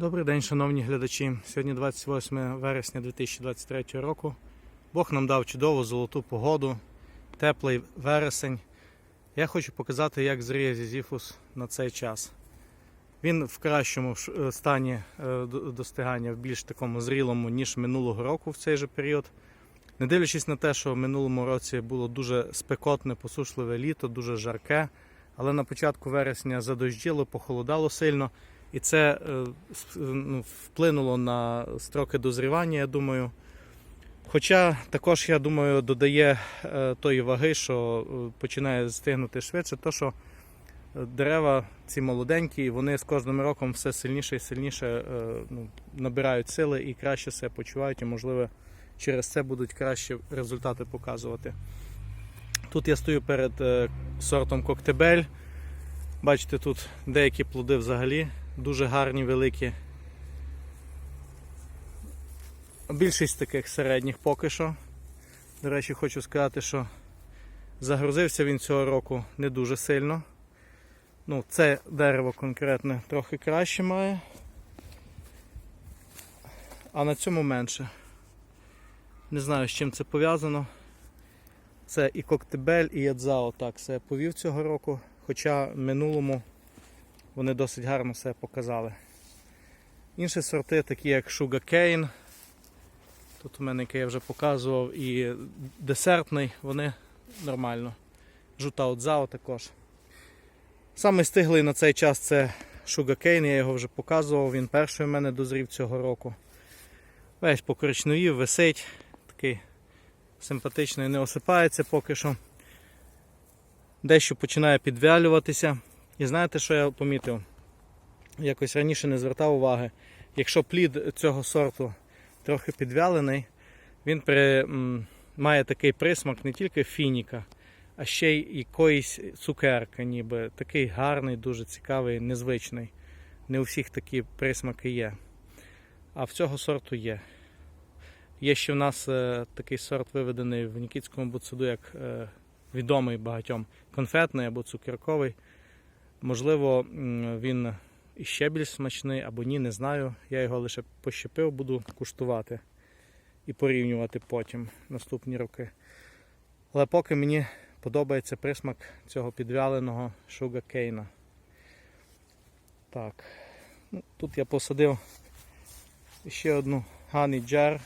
Добрий день, шановні глядачі. Сьогодні 28 вересня 2023 року. Бог нам дав чудову золоту погоду, теплий вересень. Я хочу показати, як зріє зізіфус на цей час. Він в кращому е, стані е, достигання, в більш такому зрілому, ніж минулого року в цей же період. Не дивлячись на те, що в минулому році було дуже спекотне, посушливе літо, дуже жарке, але на початку вересня задощило, похолодало сильно. І це е, ну, вплинуло на строки дозрівання, я думаю. Хоча також, я думаю, додає е, тої ваги, що е, починає стигнути швидше, то що дерева ці молоденькі, вони з кожним роком все сильніше і сильніше ну, набирають сили і краще себе почувають, і, можливо, через це будуть кращі результати показувати. Тут я стою перед сортом Коктебель. Бачите, тут деякі плоди взагалі дуже гарні, великі. Більшість таких середніх поки що. До речі, хочу сказати, що загрузився він цього року не дуже сильно. Ну, це дерево конкретне трохи краще має. А на цьому менше. Не знаю, з чим це пов'язано. Це і Коктебель, і Ядзао так себе повів цього року. Хоча минулому вони досить гарно себе показали. Інші сорти, такі як Sugar Cane, тут у мене, який я вже показував, і десертний, вони нормально. Жута Отзао також. Самий стиглий на цей час це Sugar Cane, я його вже показував, він перший у мене дозрів цього року. Весь покоричневів, висить, такий симпатичний, не осипається поки що. Дещо починає підвялюватися. І знаєте, що я помітив? Якось раніше не звертав уваги. Якщо плід цього сорту трохи підвялений, він при, має такий присмак не тільки фініка, а ще й якоїсь цукерка, ніби такий гарний, дуже цікавий, незвичний. Не у всіх такі присмаки є. А в цього сорту є. Є ще в нас е, такий сорт виведений в Нікітському буцуду, як е, відомий багатьом конфетний або цукерковий. Можливо, він іще більш смачний або ні, не знаю. Я його лише пощепив, буду куштувати і порівнювати потім наступні роки. Але поки мені подобається присмак цього підвяленого шугакейна. Так. Ну, тут я посадив ще одну Honey Jar.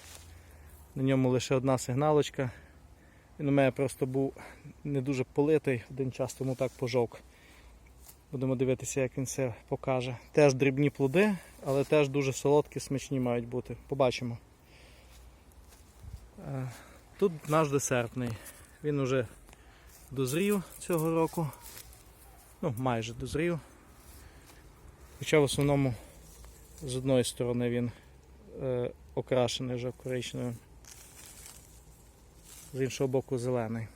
На ньому лише одна сигналочка. Він у мене просто був не дуже политий, один час тому так пожовк. Будемо дивитися, як він це покаже. Теж дрібні плоди, але теж дуже солодкі, смачні мають бути. Побачимо. Е, Тут наш десертний. Він уже дозрів цього року. Ну, майже дозрів. Хоча в основному з одної сторони він е, окрашений вже коричневим, з іншого боку зелений.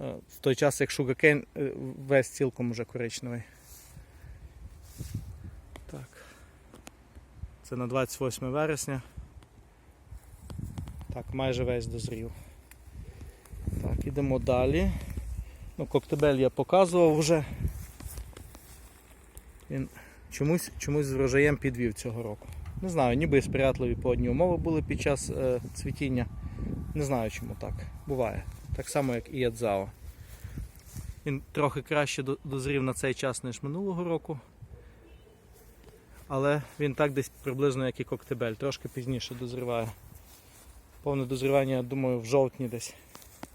В той час, як Sugarcane е, весь цілком уже коричневий. Так. Це на 28 вересня. Так, майже весь дозрів. Так, ідемо далі. Ну, коктебель я показував вже. Він чомусь, чомусь з врожаєм підвів цього року. Не знаю, ніби сприятливі погодні умови були під час е, цвітіння. Не знаю чому так. Буває. Так само, як і Ядзао. Він трохи краще дозрів на цей час, ніж минулого року. Але він так десь приблизно, як і коктебель, трошки пізніше дозріває. Повне дозрівання, я думаю, в жовтні десь.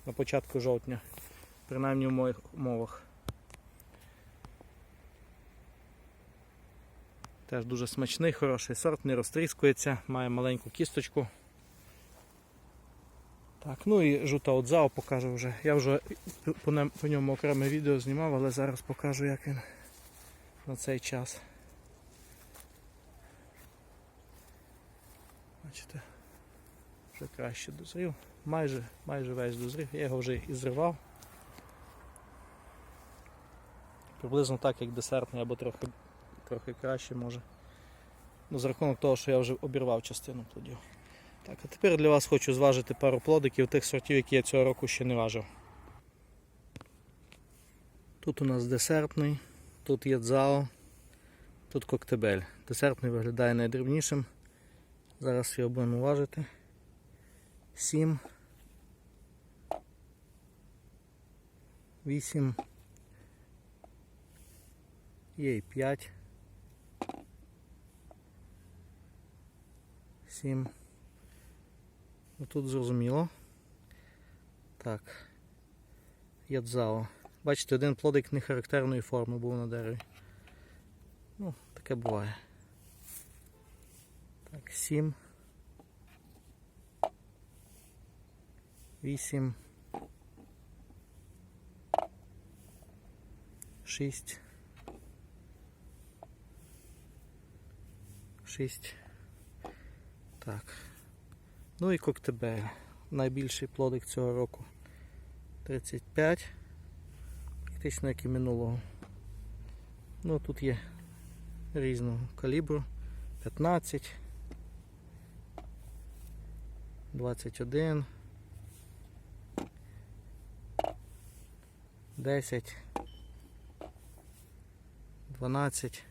На початку жовтня. Принаймні в моїх умовах. Теж дуже смачний, хороший сорт, не розтріскується, має маленьку кісточку. Так, ну і жута Отзао покажу вже. Я вже по, ньому окреме відео знімав, але зараз покажу, як він на цей час. Бачите, вже краще дозрів. Майже, майже весь дозрів. Я його вже і зривав. Приблизно так, як десертний, або трохи, трохи краще може. Ну, за рахунок того, що я вже обірвав частину плодів. Так, а тепер для вас хочу зважити пару плодиків тих сортів, які я цього року ще не важив. Тут у нас десертний, тут є дзао, Тут коктебель. Десертний виглядає найдрібнішим. Зараз його будемо важити. 7. 8. Є і 5. 7. Ну, Тут зрозуміло. Так. Ядзао. Бачите, один плодик нехарактерної форми був на дереві. Ну, таке буває. Так, 7. 8. 6. 6. Так. Ну і коктебель. Найбільший плодик цього року. 35. Практично як і минулого. Ну тут є різного калібру. 15. 21. 10. 12.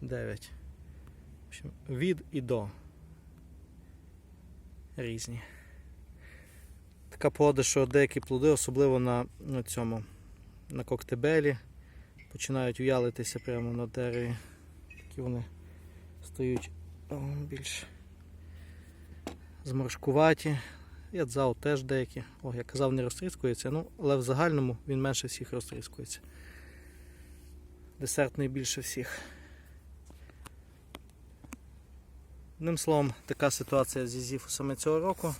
9. Общем, від і до. Різні. Така погода, що деякі плоди, особливо на, на цьому, на коктебелі, починають в'ялитися прямо на дереві. Такі вони стають більш зморшкуваті. Ядзао теж деякі. О, я казав, не розтріскується, ну, але в загальному він менше всіх розтріскується. Десертний більше всіх. Одним словом, така ситуація зі зіфусами цього року.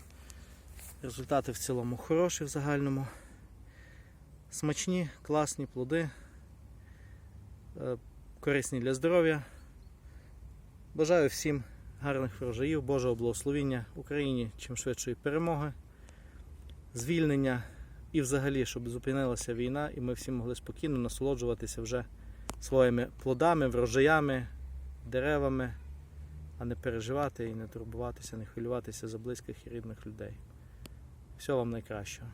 Результати в цілому хороші в загальному. Смачні, класні плоди, е, корисні для здоров'я. Бажаю всім гарних врожаїв, Божого благословіння Україні чим швидшої перемоги, звільнення і взагалі, щоб зупинилася війна і ми всі могли спокійно насолоджуватися вже своїми плодами, врожаями, деревами, а не переживати і не турбуватися, не хвилюватися за близьких і рідних людей. Всього вам найкращого.